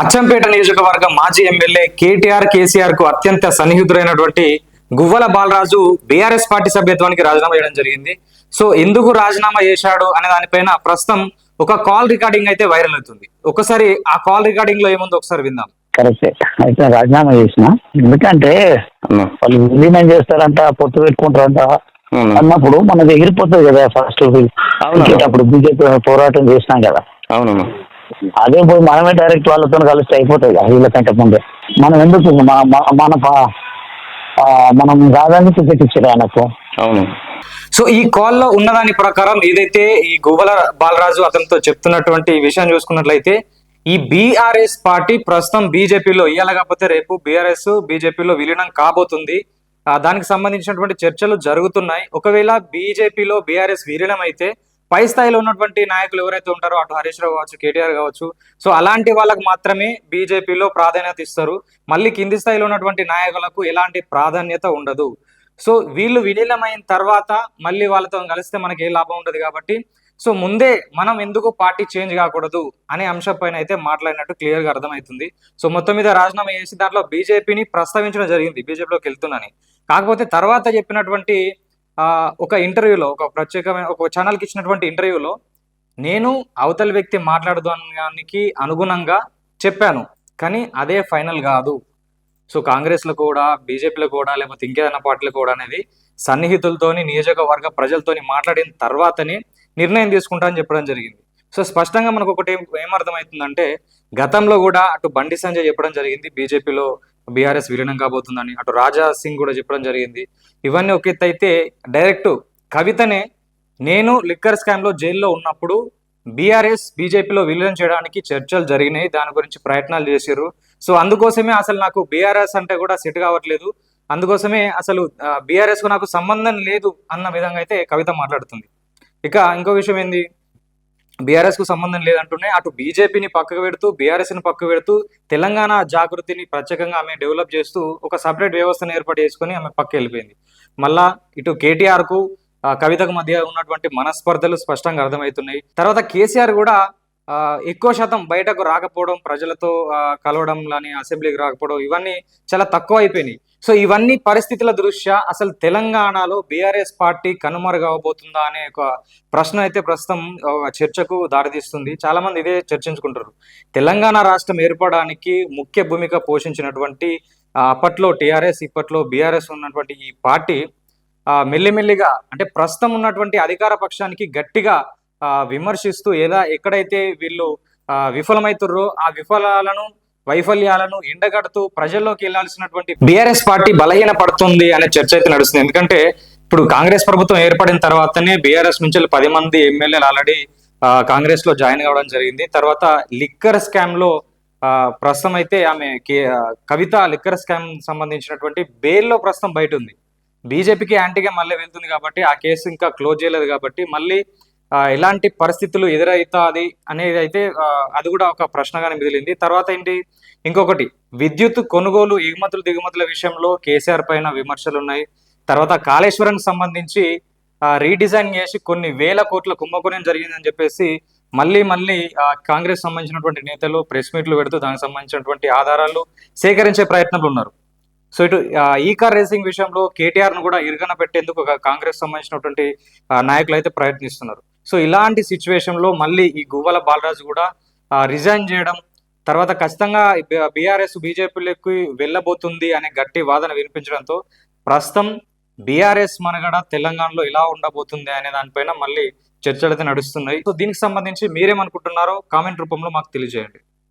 అచ్చంపేట నియోజకవర్గ మాజీ ఎమ్మెల్యే కేటీఆర్ కేసీఆర్కు అత్యంత సన్నిహితుడైనటువంటి గువ్వల బాలరాజు బీఆర్ఎస్ పార్టీ సభ్యత్వానికి రాజీనామా చేయడం జరిగింది. సో ఎందుకు రాజీనామా చేశాడు అనే దానిపైన ప్రస్తుతం ఒక కాల్ రికార్డింగ్ అయితే వైరల్ అవుతుంది. ఒకసారి ఆ కాల్ రికార్డింగ్లో ఏముందో ఒకసారి విందాం. కరెక్టే. అయితే రాజీనామా చేసిన. ఎందుకంటే వాళ్ళు విలీనం చేస్తారంట? పొత్తు పెట్టుకుంటారంట. అన్నప్పుడు మనది ఎగిరిపోతుంది కదా ఫస్ట్ అప్పుడు బీజేపీ పోరాటం చేసినాం కదా. అవును. అదే పోయి మనమే డైరెక్ట్ వాళ్ళతో కలిసి అయిపోతుంది కదా వీళ్ళకంటే ముందే. మనం ఎందుకు మన మన- రాదని టికెట్ ఇచ్చారు ఆయనకు? అవును. సో ఈ కాల్లో ఉన్నదాని ప్రకారం ఏదైతే ఈ గువ్వల బాలరాజు అతనితో చెప్తున్నటువంటి విషయం చూసుకున్నట్లయితే ఈ బీఆర్ఎస్ పార్టీ ప్రస్తుతం బీజేపీలో ఇవాళ కాకపోతే రేపు బీఆర్ఎస్ బీజేపీలో విలీనం కాబోతుంది. ఆ, దానికి సంబంధించినటువంటి చర్చలు జరుగుతున్నాయి. ఒకవేళ బీజేపీలో బీఆర్ఎస్ విలీనం అయితే పై స్థాయిలో ఉన్నటువంటి నాయకులు ఎవరైతే ఉంటారో అటు హరీష్ రావు కావచ్చు కేటీఆర్ కావచ్చు సో అలాంటి వాళ్ళకి మాత్రమే బీజేపీలో ప్రాధాన్యత ఇస్తారు. మళ్ళీ కింది స్థాయిలో ఉన్నటువంటి నాయకులకు ఎలాంటి ప్రాధాన్యత ఉండదు. సో వీళ్ళు విలీనమైన తర్వాత మళ్ళీ వాళ్ళతో కలిస్తే మనకి ఏ లాభం ఉండదు కాబట్టి సో ముందే మనం ఎందుకు పార్టీ చేంజ్ కాకూడదు అనే అంశం పైన అయితే మాట్లాడినట్టు క్లియర్గా అర్థమవుతుంది. సో మొత్తం మీద రాజీనామా చేసి దాంట్లో బీజేపీని ప్రస్తావించడం జరిగింది బీజేపీలోకి వెళ్తున్నాని కాకపోతే తర్వాత చెప్పినటువంటి ఒక ఇంటర్వ్యూలో ఒక ప్రత్యేకమైన ఒక ఛానల్కి ఇచ్చినటువంటి ఇంటర్వ్యూలో నేను అవతల వ్యక్తి మాట్లాడదానికి అనుగుణంగా చెప్పాను. కానీ అదే ఫైనల్ కాదు. సో కాంగ్రెస్లో కూడా బీజేపీలో కూడా లేకపోతే ఇంకేదైనా పార్టీలు కూడా అనేది సన్నిహితులతోని నియోజకవర్గ ప్రజలతోని మాట్లాడిన తర్వాతనే నిర్ణయం తీసుకుంటా అని చెప్పడం జరిగింది. సో స్పష్టంగా మనకు ఒకటి ఏమర్థమవుతుందంటే గతంలో కూడా అటు బండి సంజయ్ చెప్పడం జరిగింది బీజేపీలో బీఆర్ఎస్ విలీనం కాబోతుందని అటు రాజా సింగ్ కూడా చెప్పడం జరిగింది. ఇవన్నీ ఒక ఎత్తు అయితే డైరెక్ట్ కవితనే నేను లిక్కర్ స్కామ్లో జైల్లో ఉన్నప్పుడు బీఆర్ఎస్ బీజేపీలో విలీనం చేయడానికి చర్చలు జరిగినాయి దాని గురించి ప్రయత్నాలు చేశారు సో అందుకోసమే అసలు నాకు బీఆర్ఎస్ అంటే కూడా సెట్ కావట్లేదు. అందుకోసమే అసలు బీఆర్ఎస్కు నాకు సంబంధం లేదు అన్న విధంగా అయితే కవిత మాట్లాడుతుంది. ఇక ఇంకో విషయం ఏంది? బీఆర్ఎస్కు సంబంధం లేదంటూనే అటు బీజేపీని పక్కకు పెడుతూ బీఆర్ఎస్ని పక్కకు పెడుతూ తెలంగాణ జాగృతిని ప్రత్యేకంగా ఆమె డెవలప్ చేస్తూ ఒక సపరేట్ వ్యవస్థను ఏర్పాటు చేసుకొని ఆమె పక్క వెళ్ళిపోయింది. మళ్ళా ఇటు కేటీఆర్కు కవితకు మధ్య ఉన్నటువంటి మనస్పర్ధలు స్పష్టంగా అర్థమవుతున్నాయి. తర్వాత కేసీఆర్ కూడా ఎక్కువ శాతం బయటకు రాకపోవడం ప్రజలతో కలవడం కానీ అసెంబ్లీకి రాకపోవడం ఇవన్నీ చాలా తక్కువ అయిపోయినాయి. సో ఇవన్నీ పరిస్థితుల దృష్ట్యా అసలు తెలంగాణలో బీఆర్ఎస్ పార్టీ కనుమరుగవబోతుందా అనే ఒక ప్రశ్న అయితే ప్రస్తుతం చర్చకు దారితీస్తుంది. చాలా మంది ఇదే చర్చించుకుంటారు. తెలంగాణ రాష్ట్రం ఏర్పడడానికి ముఖ్య భూమిక పోషించినటువంటి అప్పట్లో టిఆర్ఎస్ ఇప్పట్లో బీఆర్ఎస్ ఉన్నటువంటి ఈ పార్టీ మెల్లిమెల్లిగా అంటే ప్రస్తుతం ఉన్నటువంటి అధికార పక్షానికి గట్టిగా విమర్శిస్తూ ఎలా ఎక్కడైతే వీళ్ళు విఫలమవుతుర్రో ఆ విఫలాలను వైఫల్యాలను ఎండగడుతూ ప్రజల్లోకి వెళ్ళాల్సినటువంటి బీఆర్ఎస్ పార్టీ బలహీన పడుతుంది అనే చర్చ అయితే నడుస్తుంది. ఎందుకంటే ఇప్పుడు కాంగ్రెస్ ప్రభుత్వం ఏర్పడిన తర్వాతనే బీఆర్ఎస్ నుంచి పది మంది ఎమ్మెల్యేలు ఆల్రెడీ కాంగ్రెస్లో జాయిన్ కావడం జరిగింది. తర్వాత లిక్కర్ స్కామ్లో ప్రస్తుతం అయితే ఆమె కే- కవిత లిక్కర్ స్కామ్ సంబంధించినటువంటి బెయిల్లో ప్రస్తుతం బయట ఉంది. బీజేపీకి యాంటీగా మళ్ళీ వెళ్తుంది కాబట్టి ఆ కేసు ఇంకా క్లోజ్ చేయలేదు కాబట్టి మళ్ళీ ఎలాంటి పరిస్థితులు ఎదురవుతుంది అనేది అయితే అది కూడా ఒక ప్రశ్నగానే మిగిలింది. తర్వాత ఏంటి? ఇంకొకటి విద్యుత్ కొనుగోలు ఎగుమతులు దిగుమతుల విషయంలో కేసీఆర్ పైన విమర్శలు ఉన్నాయి తర్వాత కాళేశ్వరం సంబంధించి రీడిజైన్ చేసి కొన్ని వేల కోట్ల కుంభకోణం జరిగిందని చెప్పేసి మళ్ళీ మళ్ళీ కాంగ్రెస్ సంబంధించినటువంటి నేతలు ప్రెస్ మీట్లు పెడుతూ దానికి సంబంధించినటువంటి ఆధారాలు సేకరించే ప్రయత్నంలో ఉన్నారు. సో ఇటు ఈ కార్ రేసింగ్ విషయంలో కేటీఆర్ను కూడా ఇరుగన పెట్టేందుకు ఒక కాంగ్రెస్ సంబంధించినటువంటి నాయకులు అయితే ప్రయత్నిస్తున్నారు. సో ఇలాంటి సిచ్యువేషన్లో మళ్ళీ ఈ గువ్వల బాలరాజు కూడా రిజైన్ చేయడం తర్వాత ఖచ్చితంగా బీఆర్ఎస్ బీజేపీలోకి వెళ్ళబోతుంది అనే గట్టి వాదన వినిపించడంతో ప్రస్తుతం బీఆర్ఎస్ మనగడ తెలంగాణలో ఇలా ఉండబోతుంది అనే దానిపైన మళ్ళీ చర్చలు అయితే నడుస్తున్నాయి. సో దీనికి సంబంధించి మీరేమనుకుంటున్నారో కామెంట్ రూపంలో మాకు తెలియజేయండి.